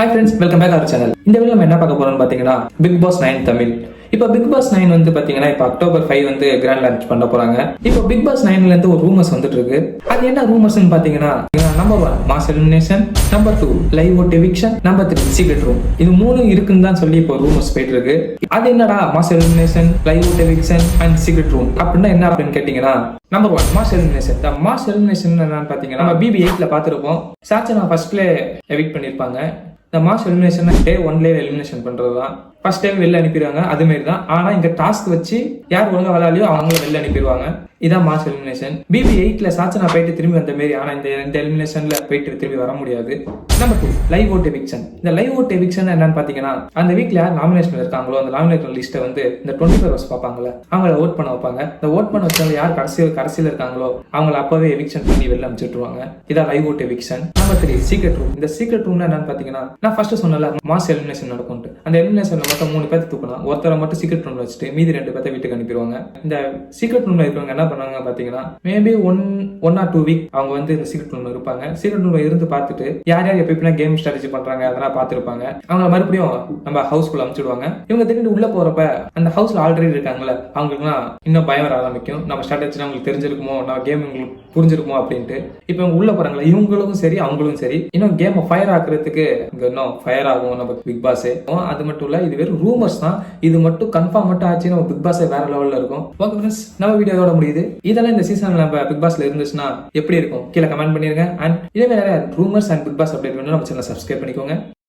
Hi friends welcome back our channel இந்த video நம்ம என்ன பார்க்க போறோம்னு பார்த்தீங்கன்னா பிக் பாஸ் நைன் தமிழ். இப்போ பிக் பாஸ் நைன் வந்து பார்த்தீங்கன்னா இப்போ அக்டோபர் ஃபைவ் வந்து கிராண்ட் லான்ச் பண்ண போறாங்க. இப்போ பிக் பாஸ் நைன்ல இருந்து ஒரு ரூமர்ஸ் வந்துட்டு இருக்கு. அது என்ன ரூமர்ஸ்னு பார்த்தீங்கன்னா number one mass elimination number two live vote eviction number three secret room இது மூணு இருக்குன்னு தான் சொல்லி இப்போ ரூமர்ஸ் போயிட்டு இருக்கு. அது என்னடா mass elimination live vote eviction and secret room அப்படின்னா என்ன அப்படின்னு கேட்டீங்கன்னா number one mass elimination the mass elimination என்னன்னு பார்த்தீங்கன்னா நம்ம பிபி எயிட்ல பார்த்துருப்போம். சாச்சனா ஃபர்ஸ்ட்ல எவிக் பண்ணியிருப்பாங்க. இந்த மாஸ் எலிமினேஷன் டே ஒன்லேயே எலிமினேஷன் பண்ணுறது தான் ஃபர்ஸ்ட் டைம் வெளில அனுப்பிடுவாங்க அது மாதிரி தான் ஆனால் இந்த டாஸ்க் வச்சு யார் ஒழுங்காக விளையாடியோ அவங்கள வெளில அனுப்பிடுவாங்க. இதான் மாஸ் எலிமினேஷன் பிபி எயிட்ல சாச்சனா போயிட்டு திரும்பி வந்த மாரி ஆனால் இந்த இந்த எலிமினேஷன்ல போயிட்டு திரும்பி வர முடியாது. Number two live vote eviction இந்த லைவ் ஓட் எவிக்ஷன் என்னன்னு பாத்தீங்கன்னா அந்த வீக்ல யார் நாமினேஷன் இருக்காங்களோ அந்த நாமினேஷன் லிஸ்ட்டை வந்து இந்த டுவெண்ட்டி ஃபோர் ஹவர்ஸ் பார்ப்பாங்கல்ல அவங்கள ஓட் பண்ண வைப்பாங்க. இந்த ஓட் பண்ண வச்சவங்க யார் கடைசியில் கடைசியில் இருக்காங்களோ அவங்கள அப்பவே எவிக்ஷன் பண்ணி வெளில அனுப்பிச்சுட்டுருவாங்க. இதான் live vote eviction number three secret room இந்த சீக்ரெட் ரூம்னா என்னன்னு பாத்தீங்கன்னா நான் ஃபர்ஸ்ட் சொன்னல மாஸ் எலிமினேஷன் நடக்கும் அந்த எலிமினேஷன் மொத்தம் மூணு பேர்த்து தூக்கலாம் ஒருத்தரை மட்டும் சீக்ரெட் ரூம்ல வச்சுட்டு மீதி ரெண்டு பேர்த்த வீட்டுக்கு அனுப்பிடுவாங்க. இந்த சீக்ரெட் ரூம்ல இருக்கிறவங்க என்ன பண்ணுவாங்க பாத்தீங்கன்னா maybe one one or two week அவங்க வந்து இந்த சீக்ரெட் ரூம்ல இருப்பாங்க. சீக்ரெட் ரூம்ல இருந்து பார்த்துட்டு யார் யார் எப்ப எப்படின்னா கேம் ஸ்ட்ராட்டஜி பண்றாங்க அதெல்லாம் பார்த்துருப்பாங்க. அவங்க மறுபடியும் நம்ம ஹவுஸ்குள்ள அனுப்பிச்சிடுவாங்க. இவங்க திடீர்னு உள்ள போறப்ப அந்த ஹவுஸ்ல ஆல்ரெடி இருக்காங்கல்ல அவங்களுக்குலாம் இன்னும் பயம் வர ஆரம்பிக்கும். நம்ம ஸ்ட்ராட்டஜி அவங்களுக்கு தெரிஞ்சிருக்குமோ நம்ம கேம் உங்களுக்கு புரிஞ்சிருக்குமோ அப்படின்ட்டு. இப்போ இவங்க உள்ள போறாங்களா இவங்களுக்கும் சரி அவங்களும் சரி. இன்னும் கேம் ஃபயர் ஆக்குறதுக்கு இங்க இன்னும் ஃபயர் ஆகும் நம்ம பிக் பாஸ் அது மட்டும் இல்ல இது வெறும் ரூமர்ஸ் தான். இது மட்டும் கன்ஃபார்ம் மட்டும் ஆச்சு நம்ம பிக் பாஸ் வேற லெவல்ல இருக்கும். ஓகே ஃப்ரெண்ட்ஸ் நம்ம வீடியோட முடியுது. இதெல்லாம் இந்த சீசனில் நம்ம பிக் பாஸ்ல இருந்துச்சுன்னா எப்படி இருக்கும்? கீழே கமெண்ட் பண்ணிருங்க. அண்ட் இதே மாதிரி நிறைய rumours and Bigg Boss update வேணும் நம்ம சேனல் சப்ஸ்கிரைப் பண்ணிக்கோங்க.